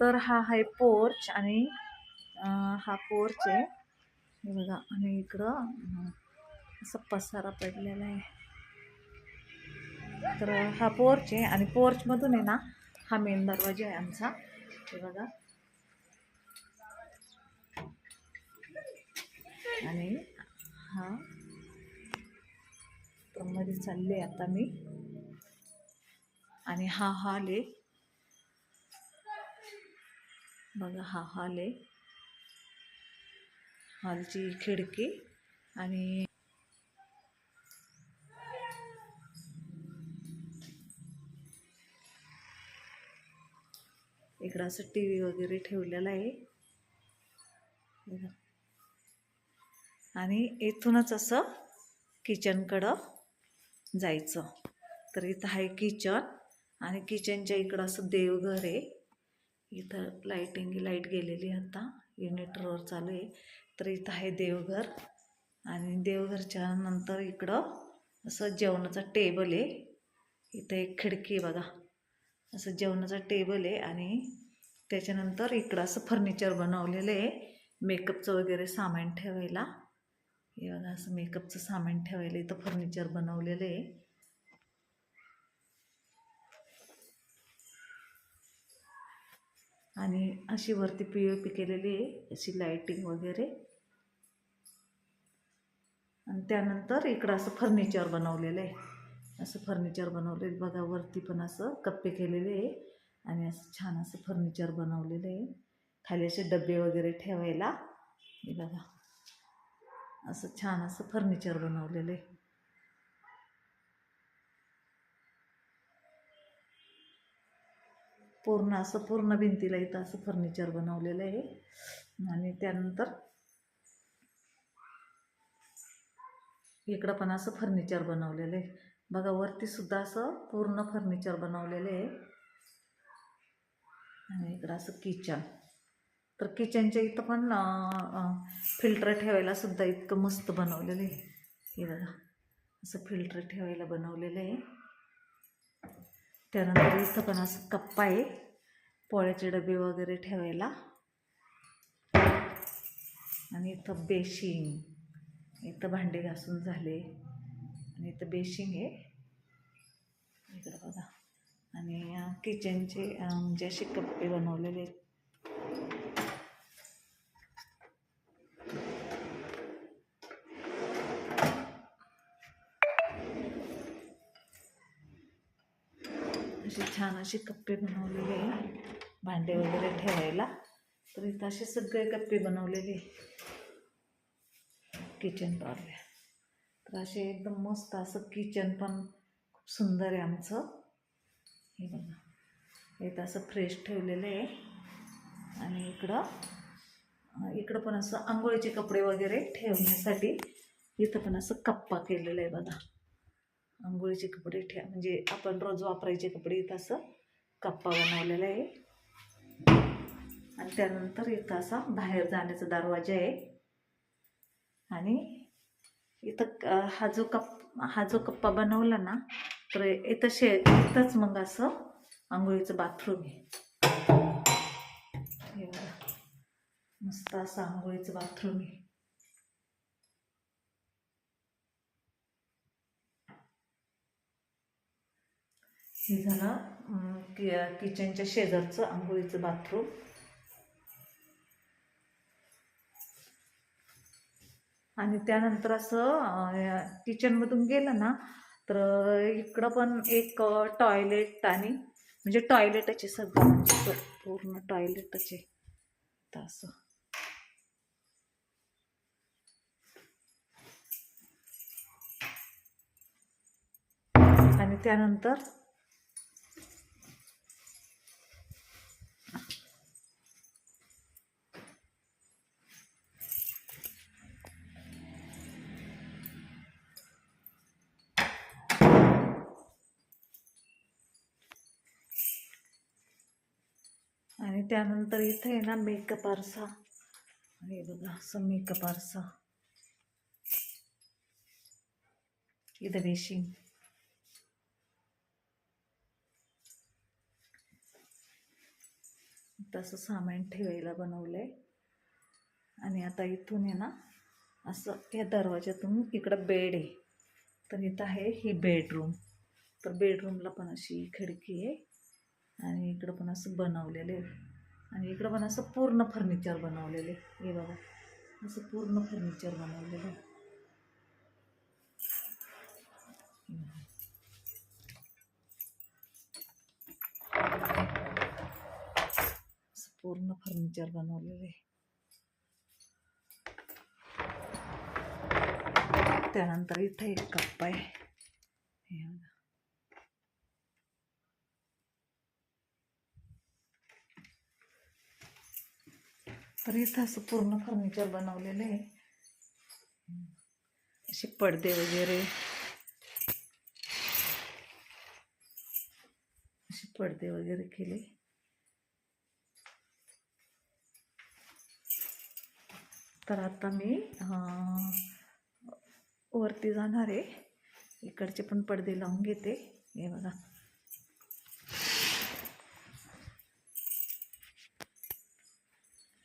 तर हा आहे पोर्च आणि हा पोर्च आहे. हे बघा आणि इकडं अं, असं पसारा पडलेला आहे. तर हा पोर्च आहे आणि पोर्चमधून आहे ना हा मेन दरवाजा आहे आमचा. हे बघा. आणि हा मध्ये चालले आता मी. आणि हा हॉल आहे. बघा हा हॉल आहे. हॉलची खिडकी आणि इकडं असं टी व्ही वगैरे ठेवलेला आहे. आणि इथूनच असं किचनकडं जायचं. तर इथं आहे किचन आणि किचनच्या इकडं असं देवघर आहे. इथं लाईटिंग लाइट गेलेली आहे आता युनिटवर चालू आहे. तर इथं आहे देवघर. आणि देवघरच्या नंतर इकडं असं जेवणाचं टेबल आहे. इथं एक खिडकी आहे बघा. असं जेवणाचा टेबल आहे आणि त्याच्यानंतर इकडं असं फर्निचर बनवलेलं आहे. मेकअपचं वगैरे सामान ठेवायला. हे बघा असं मेकअपचं सामान ठेवायला इथं फर्निचर बनवलेलं आहे. आणि अशी वरती पी ओ पी केलेली आहे अशी लाईटिंग वगैरे. आणि त्यानंतर इकडं असं फर्निचर बनवलेलं आहे. असं फर्निचर बनवलेलं बघा वरती पण असं कप्पे केलेले आहे आणि असं छान असं फर्निचर बनवलेलं आहे. खाली असे डबे वगैरे ठेवायला. हे बघा. असं छान असं फर्निचर बनवलेलं आहे. पूर्ण असं पूर्ण भिंतीला इथं असं फर्निचर बनवलेलं आहे. आणि त्यानंतर इकडं पण असं फर्निचर बनवलेलं आहे. बघा वरती सुद्धा असं पूर्ण फर्निचर बनवलेलं आहे. आणि इकडं असं किचन तर किचनच्या इथं पण फिल्टर ठेवायला सुद्धा इतकं मस्त बनवलेलं आहे. हे बघा असं फिल्टर ठेवायला बनवलेलं आहे. त्यानंतर इथं पण असं कप्पा आहे पोळ्याचे डबे वगैरे ठेवायला. आणि इथं बेशिंग इथं भांडे घासून झाले. आणि इथं बेशिंग आहे. इकडं बघा. आणि किचनचे म्हणजे असे कप्पे बनवलेले आहेत असे छान असे कप्पे बनवलेले आहे. भांडे वगैरे ठेवायला. तर इथं असे सगळे कप्पे बनवलेले किचन टॉरल्या तर असे एकदम मस्त असं किचन पण खूप सुंदर आहे आमचं. हे बघा. इथं असं फ्रेश ठेवलेलं आहे. आणि इकडं इकडं पण असं आंघोळीचे कपडे वगैरे ठेवण्यासाठी इथं पण असं कप्पा केलेलं आहे बघा. आंघोळीचे कपडे ठेवा म्हणजे आपण रोज वापरायचे कपडे इथं असं कप्पा बनवलेला आहे. आणि त्यानंतर इथं असा बाहेर जाण्याचा दरवाजा आहे. आणि इथं हा जो कप हा जो कप्पा बनवला ना तर इथं शे इथंच मग असं आंघोळीचं बाथरूम आहे. मस्त असं आंघोळीचं बाथरूम आहे. हे झालं कि किचनच्या शेजारचं आंघोळीचं बाथरूम. आणि त्यानंतर असं किचनमधून गेलं ना तर इकडं पण एक टॉयलेट आणि म्हणजे टॉयलेटच आहे सगळं म्हणजे पूर्ण टॉयलेटच आहे तर असं. आणि त्यानंतर आणि त्यानंतर इथे आहे ना मेकअप आरसा हे. बघा असं मेकअप आरसा इथं बेशिंग तसं सामान ठेवायला बनवलं आहे आणि आता इथून आहे ना असं या दरवाज्यातून इकडं बेड आहे. तर इथं आहे ही बेडरूम तर बेडरूमला पण अशी खिडकी आहे. आणि इकडं पण असं बनवलेलं आहे. आणि इकडं पण असं पूर्ण फर्निचर बनवलेलं. आहे हे बघा असं पूर्ण फर्निचर बनवलेलं. आहे असं पूर्ण फर्निचर बनवलेलं. आहे त्यानंतर इथं एक कप्पा आहे. हे बघा. तर इथं असं पूर्ण फर्निचर बनवलेलं आहे. असे पडदे वगैरे. असे पडदे वगैरे केले. तर आता मी वरती जाणार आहे. इकडचे पण पडदे लावून घेते. हे बघा.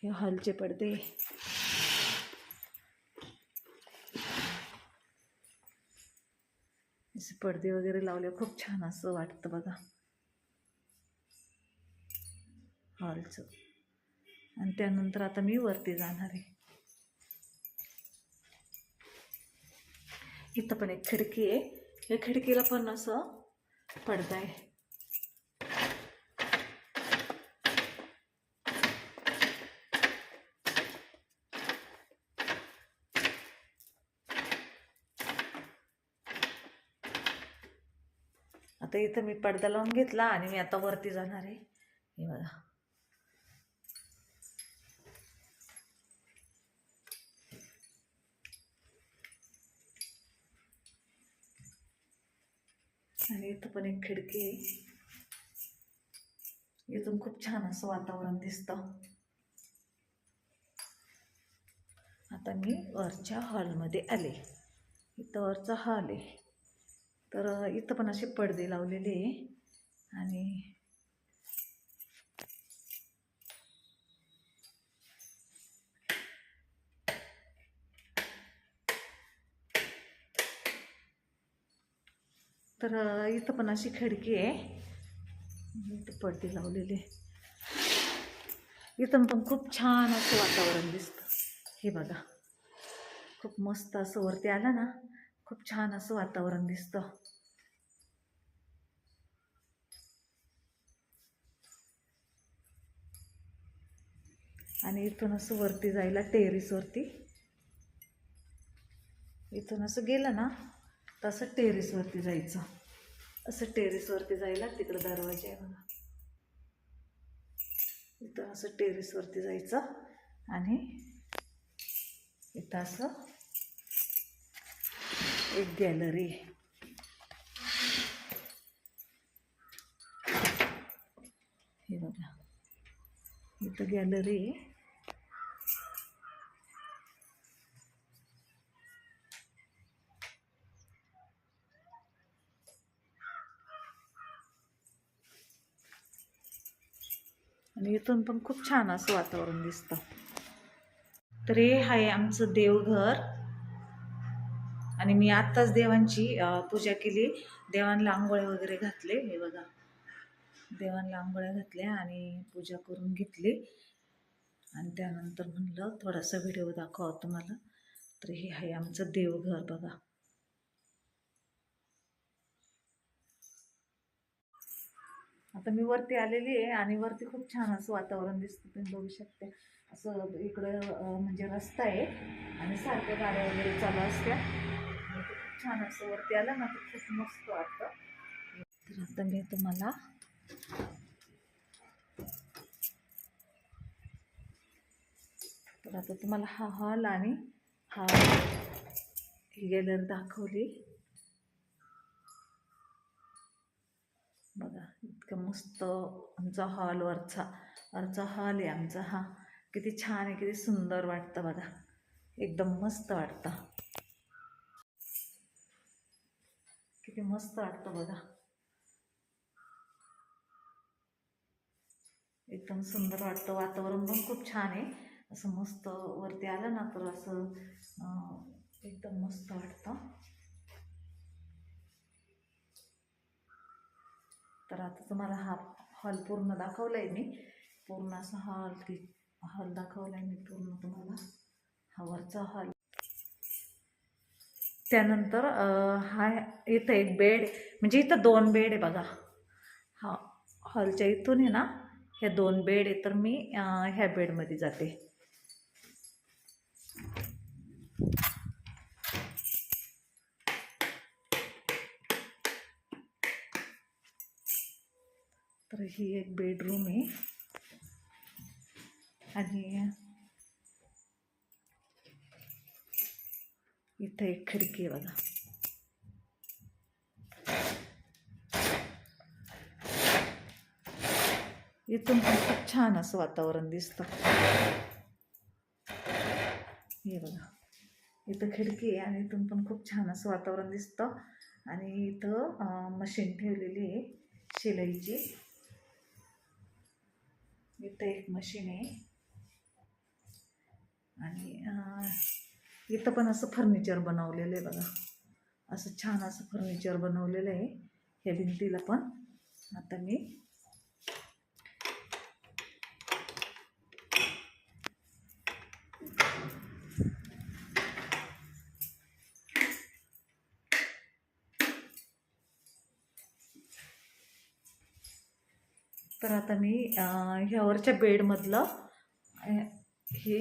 हे हॉलचे पडदे. असे पडदे वगैरे लावले खूप छान असं वाटतं बघा. हॉलचं. आणि त्यानंतर आता मी वरती जाणार आहे. इथं पण एक खिडकी आहे. या खिडकीला पण असं पडदा आहे. आता इथं मी पडदा लावून घेतला आणि मी आता वरती जाणार आहे. हे बघा. आणि इथं पण एक खिडकी आहे. इथून खूप छान असं वातावरण दिसतं. आता मी वरच्या हॉलमध्ये आले. इथं वरचा हॉल आहे. तर इथं पण असे पडदे लावलेले आणि तर इथं पण अशी खिडकी आहे. इथं पडदे लावलेले इथं पण खूप छान असं वातावरण दिसतं. हे बघा. खूप मस्त असं वरती आलं ना खूप छान असं वातावरण दिसतं. आणि इथून असं वरती जायला टेरिसवरती इथून असं गेलं ना तसं टेरिसवरती जायचं. असं टेरिसवरती जायला तिकडं दरवाजा आहे बघा इथं असं टेरिसवरती जायचं आणि इथं असं एक गॅलरी आहे. हे बघा. इथं गॅलरी आहे. आणि इथून पण खूप छान असं वातावरण दिसतं. तर हे आहे आमचं देवघर. आणि मी आत्ताच देवांची पूजा केली. देवांना आंघोळ्या वगैरे घातले. हे बघा. देवांना आंघोळ्या घातल्या आणि पूजा करून घेतली. आणि त्यानंतर म्हणलं थोडासा व्हिडिओ दाखवा तुम्हाला. तर हे आहे आमचं देवघर बघा. आता मी वरती आलेली आहे आणि वरती खूप छान असं वातावरण दिसतं तुम्ही बघू शकते. असं इकडं म्हणजे रस्ता आहे आणि सारख्या गाड्या वगैरे चालू असत्या. खूप छान असं वरती आलं ना तर खूप मस्त वाटतं. तर आता मी तुम्हाला तर आता तुम्हाला हा हॉल आणि हा ही गॅलरी दाखवली. बघा. इतकं मस्त आमचा हॉल वरचा. वरचा हॉल आहे आमचा हा. किती छान आहे किती सुंदर वाटतं बघा. एकदम मस्त वाटतं. किती मस्त वाटतं बघा. एकदम सुंदर वाटतं. वातावरण पण खूप छान आहे. असं मस्त वरती आलं ना तर असं एकदम मस्त वाटतं. तर आता तुम्हाला हा हॉल पूर्ण दाखवला आहे मी. पूर्ण असा हॉल की हॉल दाखवला आहे मी पूर्ण तुम्हाला. हा वरचा हॉल. त्यानंतर हा इथं एक बेड म्हणजे इथं दोन बेड आहे बघा. हा हॉलच्या इथून आहे ना हे दोन बेड आहे तर मी ह्या बेडमध्ये जाते. तर ही एक बेडरूम आहे. आणि इथं एक खिडकी आहे बघा. इथून पण खूप छान असं वातावरण दिसतं. हे बघा. इथं खिडकी आहे आणि इथून पण खूप छान असं वातावरण दिसतं. आणि इथं मशीन ठेवलेली आहे शिलाईची. इथं एक मशीन आहे. आणि इथं पण असं फर्निचर बनवलेलं आहे बघा. असं छान असं फर्निचर बनवलेलं आहे. ह्या भिंतीला पण. आता मी तर आता मी ह्यावरच्या बेडमधलं हे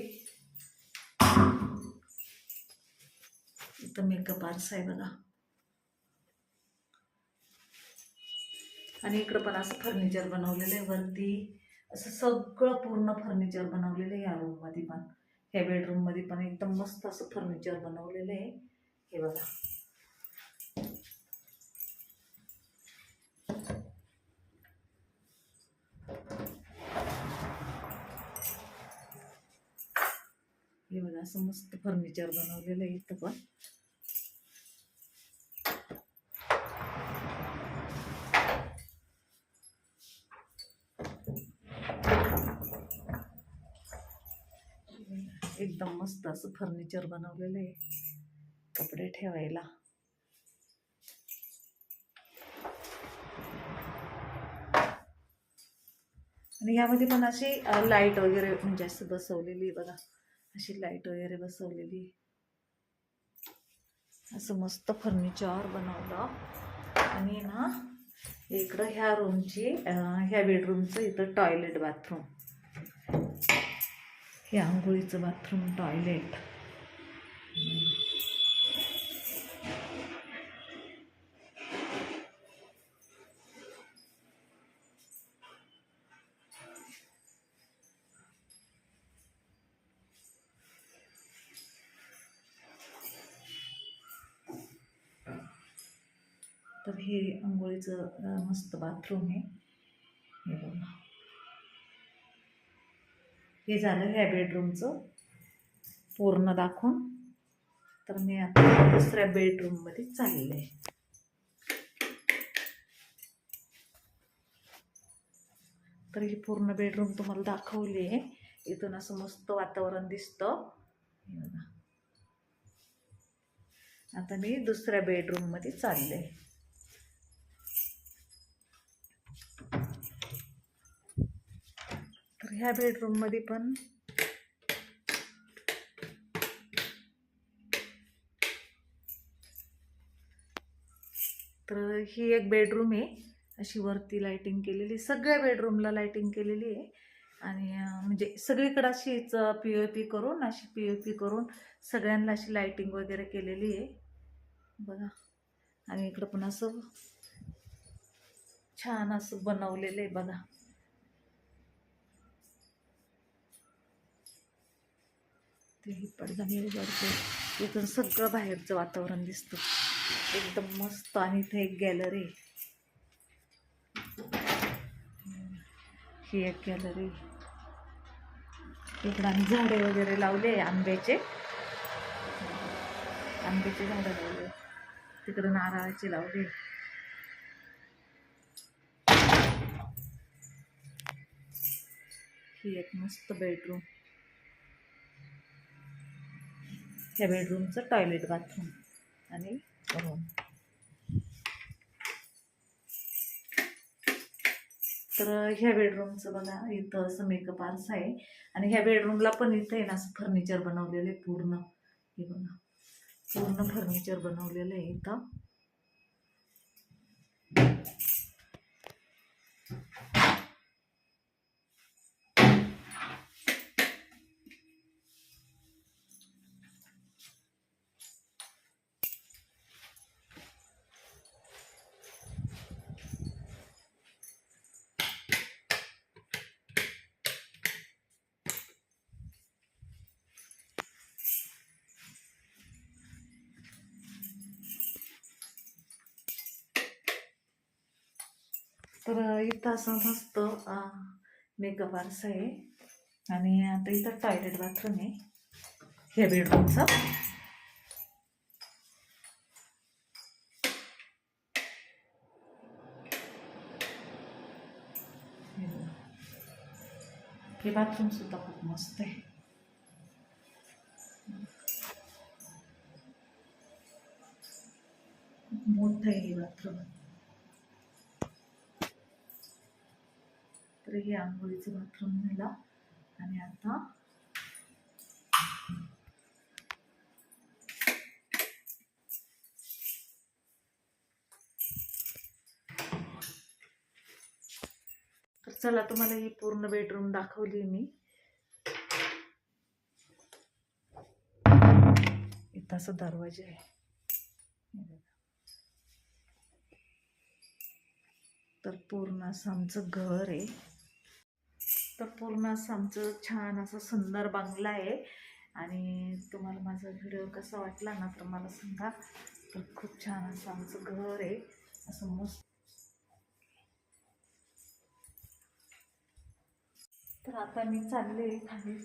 इथं मेकअप आरसा आहे बघा. आणि इकडं पण असं फर्निचर बनवलेलं आहे वरती. असं सगळं पूर्ण फर्निचर बनवलेलं आहे या रूममध्ये पण. ह्या बेडरूममध्ये पण एकदम मस्त असं फर्निचर बनवलेलं आहे. हे बघा. हे बघा असं मस्त फर्निचर बनवलेलं आहे इथं पण. एकदम मस्त असं फर्निचर बनवलेलं आहे कपडे ठेवायला. आणि यामध्ये पण अशी लाइट वगैरे म्हणजे असं बसवलेली आहे बघा. अशी लाइट वगैरे बसवलेली. असं मस्त फर्निचर बनवलं. आणि ना इकडं ह्या रूमची ह्या बेडरूमचं इथं टॉयलेट बाथरूम हे आंघोळीचं बाथरूम टॉयलेट तर हे आंघोळीचं मस्त बाथरूम आहे. हे बघा. हे झालं ह्या बेडरूमचं पूर्ण दाखवून. तर मी आता दुसऱ्या बेडरूममध्ये चालले. आहे तर ही पूर्ण बेडरूम तुम्हाला दाखवली आहे. इथून असं मस्त वातावरण दिसतं. आता मी दुसऱ्या बेडरूममध्ये चालले. तर ह्या बेडरूममध्ये पण. तर ही एक बेडरूम आहे. अशी वरती लाईटिंग केलेली सगळ्या बेडरूमला लाईटिंग केलेली आहे. आणि म्हणजे सगळीकडे अशीच पी ओ पी करून अशी पी ओ पी करून सगळ्यांना अशी लाईटिंग वगैरे केलेली आहे. बघा. आणि इकडं पण असं छान असं बनवलेलं आहे. बघा. तेही पडदा मी उघडते इथून सगळं बाहेरचं वातावरण दिसतं. एकदम मस्त आणि इथे एक गॅलरी. ही एक गॅलरी. इकडं आम्ही झाडे वगैरे लावले आंब्याचे. आंब्याचे झाडं लावले. तिकडे नारळाचे लावले. ही एक मस्त बेडरूम ह्या बेडरूमचं टॉयलेट बाथरूम आणि रूम तर ह्या बेडरूमचं बघा इथं असं मेकअप आरसा आहे. आणि ह्या बेडरूमला पण इथं आहे ना असं फर्निचर बनवलेलं आहे पूर्ण. हे बघा. पूर्ण फर्निचर बनवलेलं आहे इथं. तर इथं असं मस्त मेकअप आरसा आहे. आणि आता इथं टॉयलेट बाथरूम आहे. हे बेडरूमचं हे बाथरूम सुद्धा खूप मस्त आहे. मोठं आहे हे बाथरूम तर हे आंघोळीचं बाथरूम झालं. आणि आता तर चला तुम्हाला ही पूर्ण बेडरूम दाखवली मी. इथं असं दरवाजा आहे. तर पूर्ण असं आमचं घर आहे. तर पूर्ण असं आमचं छान असं सुंदर बंगला आहे. आणि तुम्हाला माझा व्हिडिओ कसा वाटला ना तर मला सांगा. तर खूप छान असं आमचं घर आहे. असं मस्त. तर आता मी चालले खाली.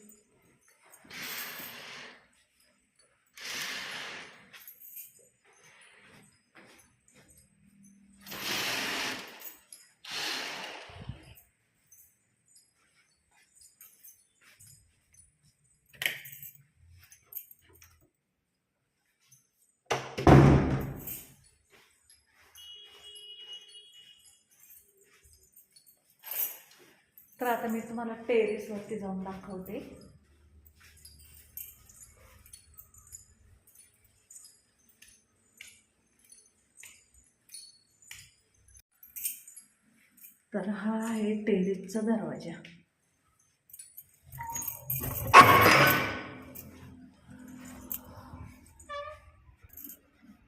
तर आता मी तुम्हाला टेरेसवरती जाऊन दाखवते. तर हा आहे टेरेसचा दरवाजा.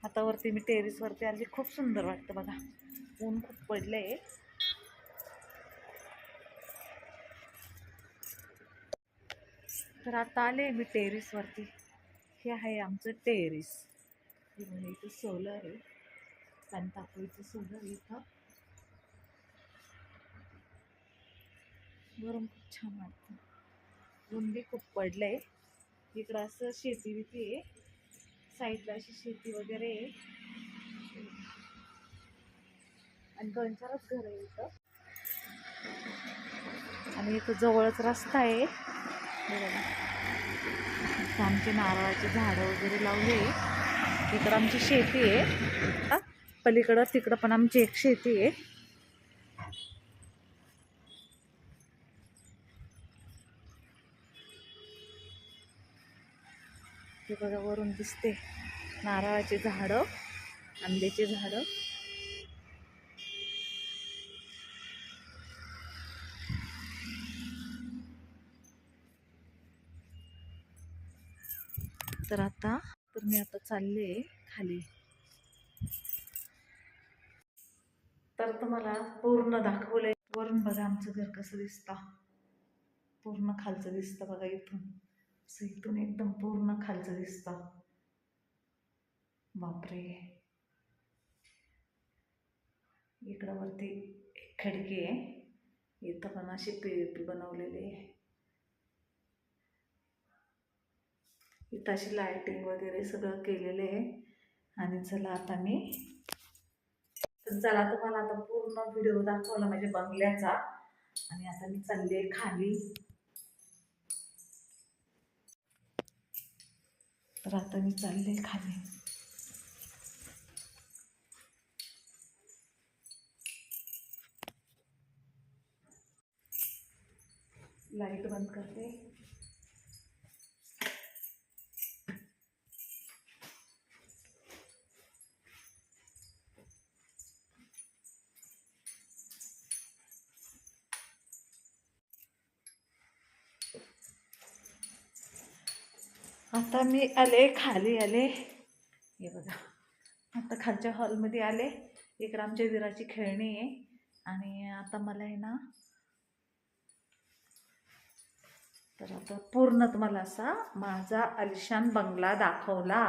आता वरती मी टेरेसवरती आली. खूप सुंदर वाटतं बघा. ऊन खूप पडलंय. तर आता आले मी टेरेसवरती हे आहे आमचं टेरेस हे बघा इथं सोलर आहे. पाणी सोलर इथं. गरम खूप छान वाटतं. ऊन खूप खूप पडलंय. इकडं असं शेती बिती आहे. साईडला अशी शेती वगैरे आहे. आणि दोन चारच घर आहे इथं. आणि इथं जवळच रस्ता आहे. हे बघा. आमचे नारळाचे झाडं वगैरे लावले. इकडं आमची शेती आहे. पलीकडं तिकडं पण आमची एक शेती आहे. हे बघा वरून दिसते. नारळाचे झाडं आंब्याचे झाडं. तर आता तर मी आता चालले खाली. तर तुम्हाला पूर्ण दाखवलंय. वरून बघा आमचं घर कसं दिसतं. पूर्ण खालचं दिसतं बघा इथून. असं इथून एकदम पूर्ण खालचं दिसतं. बापरे. इकडं वरती खडकी खिडकी आहे. इथं पण अशी पी बनवलेली आहे. इथं अशी लायटिंग वगैरे सगळं केलेलं आहे. आणि चला आता मी चला तुम्हाला आता पूर्ण व्हिडिओ दाखवला माझ्या बंगल्याचा. आणि आता मी चालले खाली. तर आता मी चालले खाली. लाइट बंद करते. आता मी आले खाली आले. हे बघा. आता खालच्या हॉलमध्ये आले. इकडं आमच्या विराची खेळणी आहे. आणि आता मला आहे ना तर आता पूर्ण तुम्हाला असा माझा आलिशान बंगला दाखवला.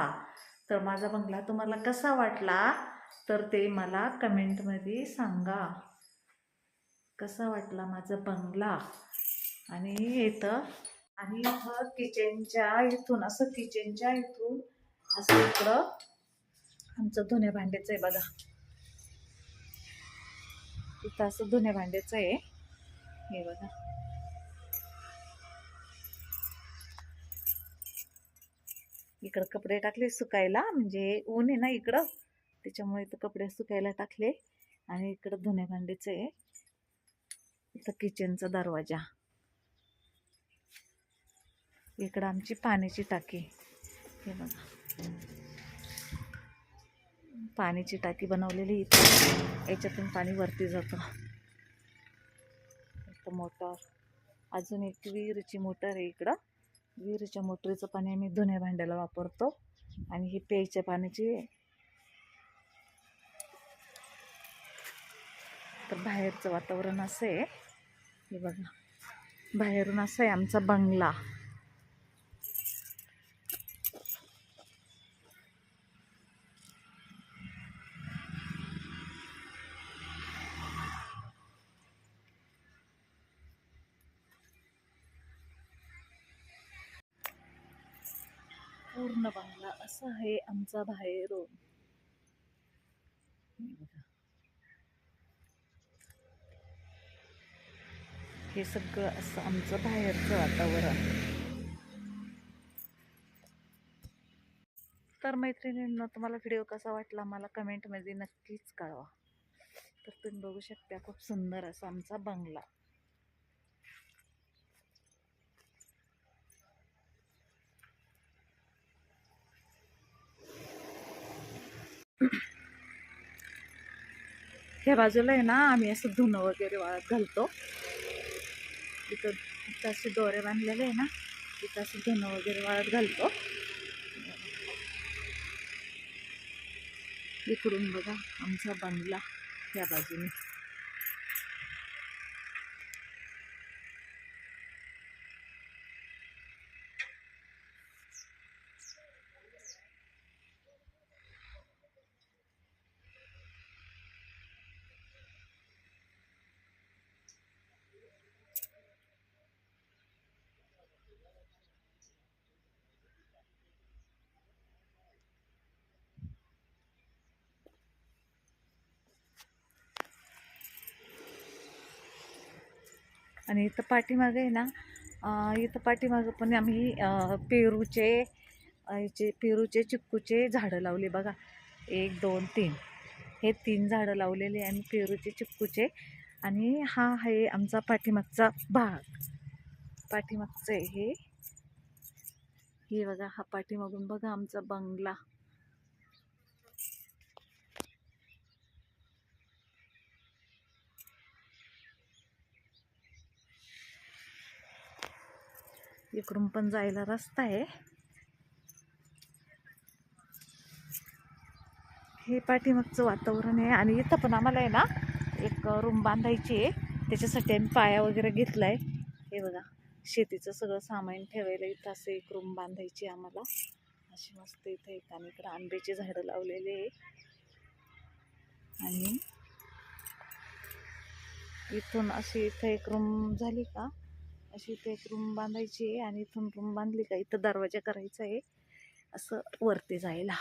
तर माझा बंगला तुम्हाला कसा वाटला तर ते मला कमेंटमध्ये सांगा. कसा वाटला माझा बंगला? आणि इथं आणि इथं किचनच्या इथून असं किचनच्या इथून असं इकडं आमचं धुण्या भांड्याचं आहे बघा. इथं असं धुण्या भांड्याचं आहे. हे बघा. इकडं कपडे टाकले सुकायला म्हणजे ऊन आहे ना इकडं. त्याच्यामुळे इथं कपडे सुकायला टाकले. आणि इकडं धुण्या भांड्याचं आहे. इथं किचनचा दरवाजा. इकडं आमची पाण्याची टाकी. हे बघा. पाण्याची टाकी बनवलेली इथे. याच्यातून पाणी वरती जातं. मोटर. अजून एक विहिरीची मोटर आहे इकडं. विहिरीच्या मोटरीचं पाणी आम्ही धुण्या भांड्याला वापरतो. आणि ही प्यायच्या पाण्याची तर बाहेरचं वातावरण असं आहे. हे बघा. बाहेरून असं आहे आमचा बंगला. पूर्ण बंगला. असा आहे आमचा बाहेरून हे सगळं असं आमचं बाहेरचं वातावरण. तर मैत्रिणींना तुम्हाला व्हिडिओ कसा वाटला मला कमेंटमध्ये नक्कीच कळवा. तर तुम्ही बघू शकता खूप सुंदर असा आमचा बंगला. ह्या बाजूला आहे ना आम्ही असं धुणं वगैरे वाळत घालतो. इथं इथं असे दोरे बांधलेले आहे ना इथं असं धुणं वगैरे वाळत घालतो. इकडून बघा आमचा बंगला या बाजूने. आणि इथं पाठीमागे आहे ना इथं पाठीमागं पण आम्ही पेरूचे याचे पेरूचे चिक्कूचे झाडं लावले बघा. एक दोन तीन. हे तीन झाडं लावलेले आणि पेरूचे चिक्कूचे. आणि हा आहे आमचा पाठीमागचा भाग. पाठीमागचं आहे हे. हे बघा हा पाठीमागून बघा आमचा बंगला. इकडून पण जायला रस्ता आहे. हे पाठीमागचं वातावरण आहे आणि इथं पण आम्हाला आहे ना एक रूम बांधायची आहे. त्याच्यासाठी आम्ही पाया वगैरे घेतला आहे हे बघा शेतीचं सगळं सामान ठेवायला इथं असं एक रूम बांधायची आहे आम्हाला. अशी मस्त इथं एक आणि इकडं आंब्याची झाडं लावलेली आहे. आणि इथून अशी इथं एक रूम झाली का? अशी इथे एक रूम बांधायची आहे आणि इथून रूम बांधली का इथं दरवाजा करायचा आहे. असं वरती जायला.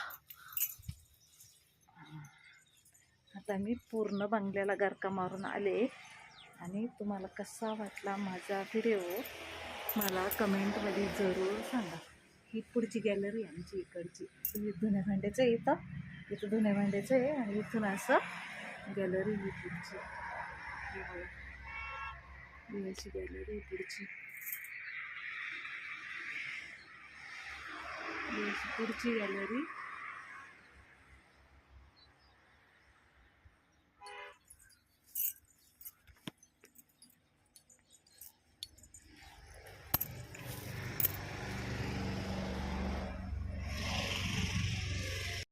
आता मी पूर्ण बंगल्याला गारका मारून आले आणि तुम्हाला कसा वाटला माझा व्हिडिओ मला कमेंटमध्ये जरूर सांगा. ही पुढची गॅलरी आमची इकडची. ही धुण्या भांड्याचं आहे इथं. इथं धुण्या भांड्याचं आहे आणि इथून असं गॅलरी ही पुढची. अशी गॅलरी पुढची पुढची गॅलरी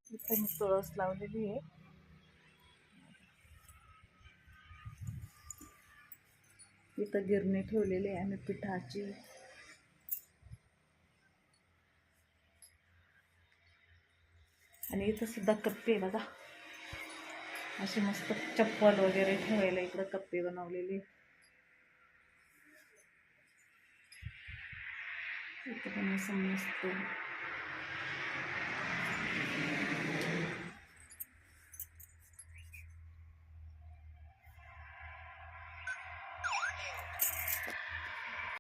इथं मी तुळस लावलेली आहे इथं गिरणी ठेवलेली आहे आम्ही पिठाची. आणि इथं सुद्धा कप्पे आहे बघा. अशी मस्त चप्पल वगैरे ठेवायला इकडं कप्पे बनवलेले. इथं पण असं मस्त